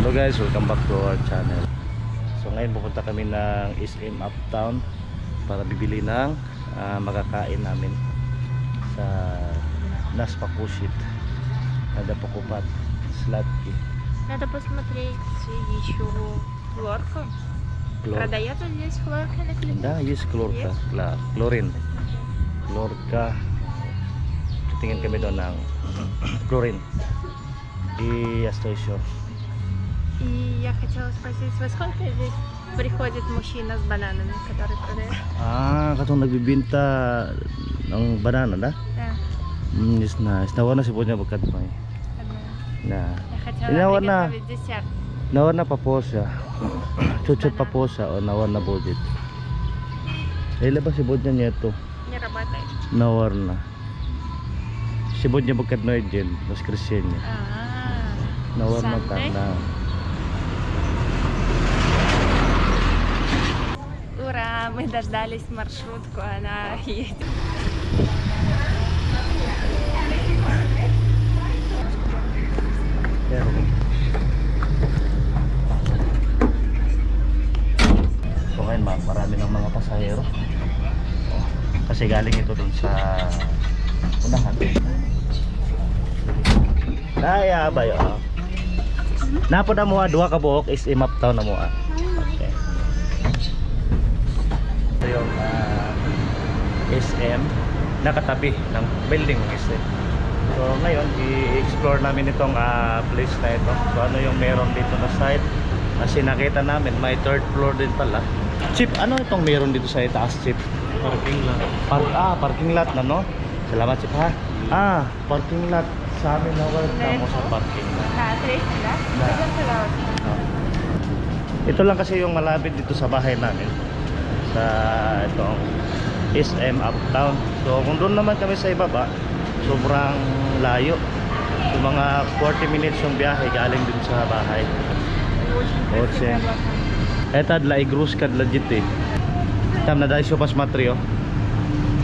Hello guys, welcome back to our channel. So ngayon pupunta kami ng SM Uptown para bibili ng ah, makakain namin sa Naspakushit. Надо покупать сладкий. Надо посмотреть еще хлорку. Клор. Продается здесь хлорка на клинике? Да, есть клорка. Yes. Kla, chlorine. Klorka. Titingin kami doon ng chlorine. И я что еще? И я хотела спросить, во сколько здесь приходит мужчина с бананами, который продает? Ah, katong nagbibinta ng banana na? Да, Mm, is na. Is nawa na si Bonya bagkat may. одна. Na. Я хотела Inawa na. приготовить десерт. Nawa na pa po siya. Chuchut pa po siya o nawa na budget. Ila ba si Bonya niya ito? Не работает. Nawar na. Si Bonya bagkat no din. Mas Christian niya. А, Nawar na ta Sunday? na. дождались маршрутку, она едет. Pero, so ngayon ma- marami ng mga pasahero. Kasi galing ito dun sa unahan. Ay, abay, oh. Napo na mo duha ka buok is imap town na mo ah. SM nakatabi ng building ng SM so ngayon i-explore namin itong uh, place na ito. So ano yung meron dito na site? Kasi nakita namin may third floor din pala. Chip, ano itong meron dito sa itaas Chip? Parking lot. Par ah, parking lot na no? Salamat Chip ha? Ah, parking lot sa amin na wala na sa parking lot. Ah, diba? Na, tres sila? Salamat ito lang kasi yung malapit dito sa bahay namin. Sa itong SM Uptown. So kung doon naman kami sa ibaba sobrang layo. So, mga 40 minutes yung biyahe galing dun sa bahay. Ocean Eta dla igrus kad legit eh. Tam na dahil pas matrio oh.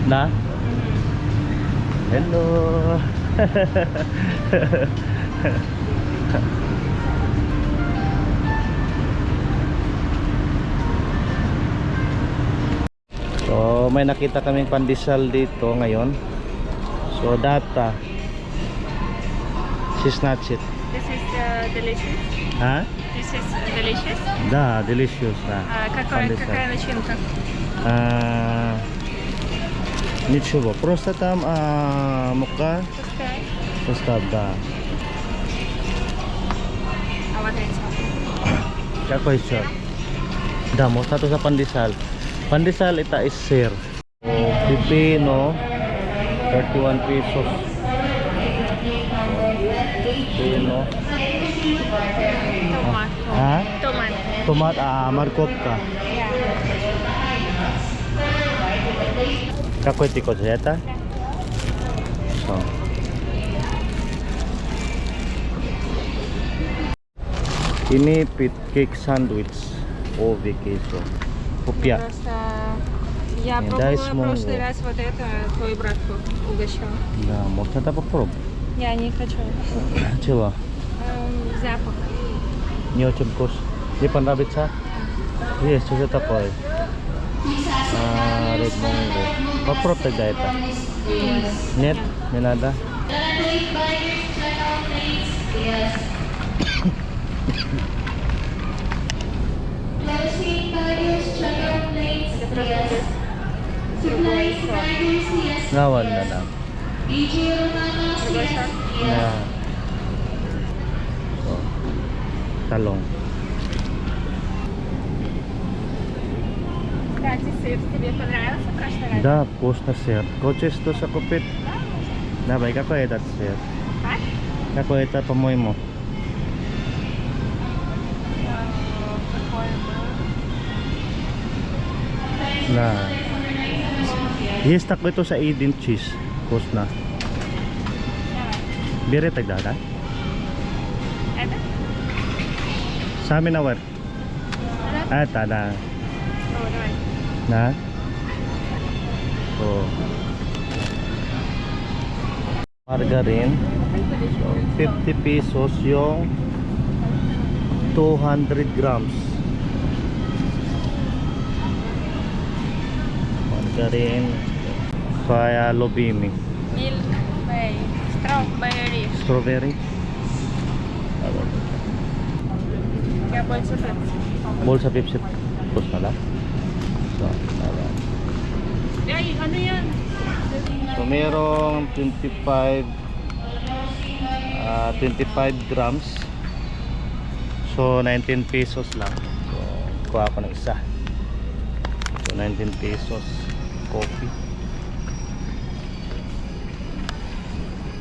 Na? Hello. so may nakita kaming pandesal dito ngayon. So data. She's not it. This is uh, delicious. Ha? This is delicious. Да, delicious на. А какая, Пандесаль. какая начинка? А, ничего, просто там а, мука, Пускай. просто да. А вот эти. Какой еще? Да, mo to sa pandesal. Pandesal ita is sir. Pipino 31 pesos. Pipino. Томат. Ha? Томат. Tomat ah markovka. Yeah. Какой ты кот это? So. Ini pit cake sandwich ове queso. Купя. Просто я Не, пробовала дай в прошлый раз вот это, твой брат угощал. Да, может это попробовать. Я не хочу. Чего? Эм, запах. Не очень вкусно. Не понравится? Есть, что такое? А, Red Mango. Попробуй тогда это. Нет? Не надо? Это просто другой сорт. Nawan na lang. Другой сорт. Na. So, talong. Кстати, сыр тебе понравился в прошлый раз? Да, вкусно сыр. Хочешь что-то купить? Давай, какой этот сыр? А? Какой это, по-моему? na i-stack ko ito sa 8 inches. Course na. Bire tagdada? Sa amin na war ah tada na? Oh margarine. 50 pesos yung 200 grams. Karin Faya Lobimi Milk by Strawberry Strawberry. Kaya bolsa 50 Bolsa 50 Bolsa na lang So, ayan Ay, ano yan? So, merong 25 25 ah, grams. So, 19 pesos lang. So, kuha ko ng isa. So, 19 pesos coffee.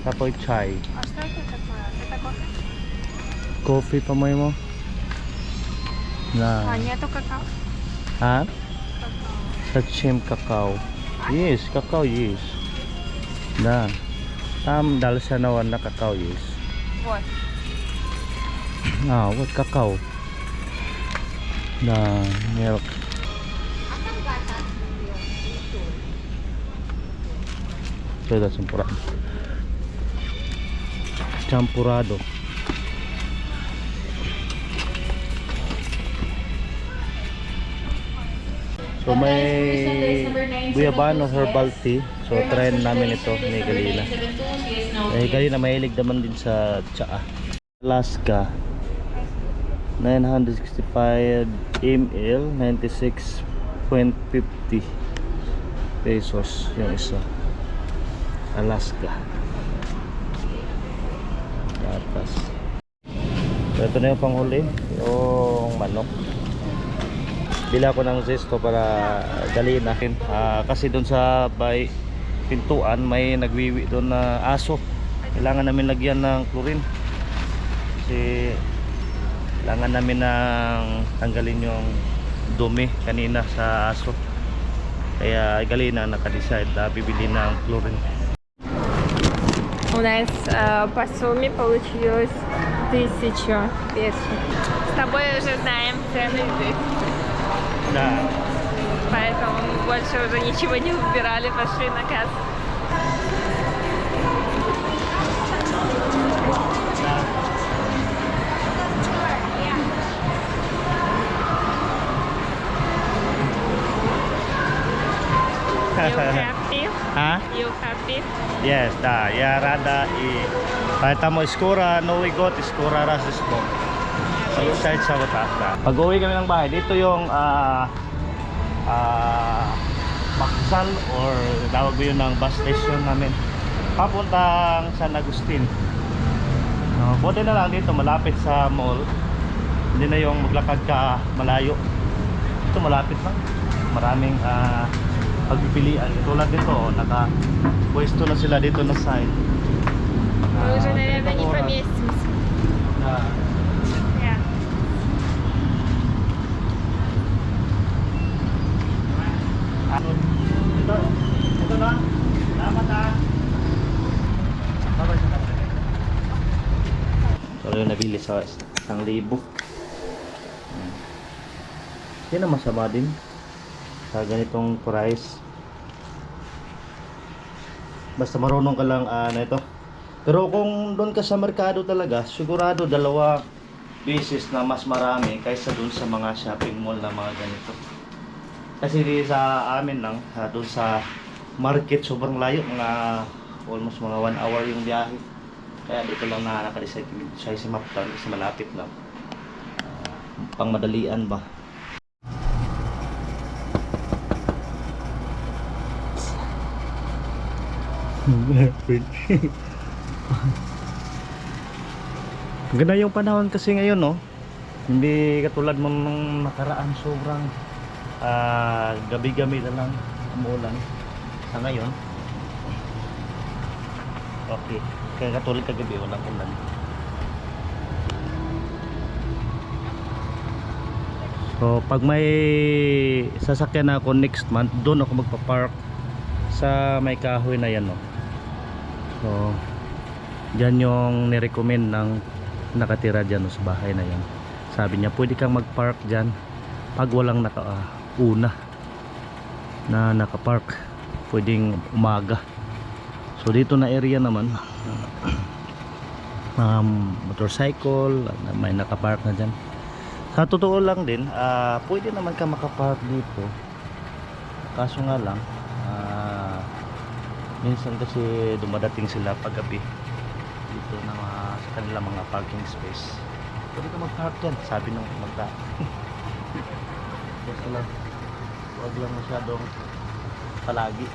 Tapos chai. А что это такое? Это кофе? Coffee pa mo mo? А, Na. нету какао. Ha? Какао. Sachem cacao. Yes, cacao yes. Na. Tam dal sa nawan na cacao yes. Вот. Ah, what cacao? Na milk. So that's champurado. Champurado. So may Guyabano herbal tea. So try namin ito ni Galina. Eh Galina mahilig naman din sa tsaa. Alaska 965 ml 96.50 pesos yung isa Alaska gatas so ito na yung panghuli yung manok. Bila ko ng zesto para dali natin. Ah, kasi doon sa bay pintuan may nagwiwi doon na aso. Kailangan namin lagyan ng chlorine. Kasi kailangan namin ng tanggalin yung dumi kanina sa aso. Kaya Galina naka-decide na bibili ng chlorine У нас э, по сумме получилось тысяча песо. С тобой уже знаем цены здесь, na поэтому мы больше уже ничего не выбирали, пошли на кассу. You? Ha? You happy? Yes, da. Ya rada i Kahit mo iskura, no we got iskura rasis mo. Outside sa Watata. Pag uwi kami ng bahay, dito yung ah ah Baksal or tawag yun ng bus station namin. Papuntang San Agustin. No, buti na lang dito malapit sa mall. Hindi na yung maglakad ka malayo. Ito malapit lang. Maraming ah pagpipilian. Tulad dito, oh, naka pwesto na sila dito na sign. Może na najlepiej nie pomieścić. Yeah. Ano? Ito, ito na. Salamat ha. Ah. Bye-bye sa Pero yung nabili sa isang libo. Hindi na masama din sa ganitong price. Basta marunong ka lang ah, na ito. Pero kung doon ka sa merkado talaga, sigurado dalawa beses na mas marami kaysa doon sa mga shopping mall na mga ganito. Kasi di sa amin lang, ah, doon sa market sobrang layo, mga almost mga 1 hour yung biyahe. Kaya dito lang na naka-decide kami sa si Maptan kasi malapit lang. Ah, pang madalian ba? Ganda yung panahon kasi ngayon, no? Hindi katulad nung nakaraan sobrang ah, gabi-gabi na lang umulan. Sa ngayon, okay. Kaya katulad kagabi, walang ulan. So, pag may sasakyan ako next month, doon ako magpa-park sa may kahoy na yan, no? So, Diyan yung nirecommend ng nakatira dyan sa bahay na yan. Sabi niya, pwede kang mag-park dyan pag walang nakauna na nakapark. Pwedeng umaga. So dito na area naman, um, motorcycle, may nakapark na dyan. Sa totoo lang din, ah, pwede naman ka makapark dito. Kaso nga lang, minsan kasi dumadating sila paggabi dito na mga, sa kanila mga parking space. Pwede ka mag-park dyan, sabi nung magda. Basta lang, huwag lang masyadong palagi.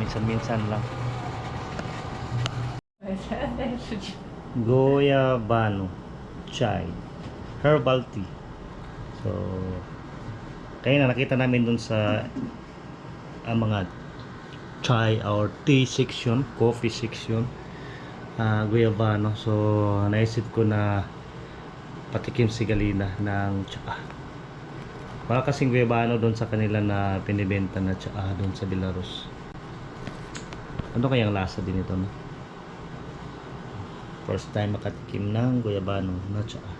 Minsan-minsan lang. Goyabano chai herbal tea. So, kaya na nakita namin dun sa ang mga chai or tea section, coffee section, ah Guayabano. So, naisip ko na patikim si Galina ng tsaa. Para kasing Guayabano doon sa kanila na pinibenta na tsaa doon sa Belarus. Ano kayang lasa din ito, no? First time makatikim ng Guayabano na tsaa.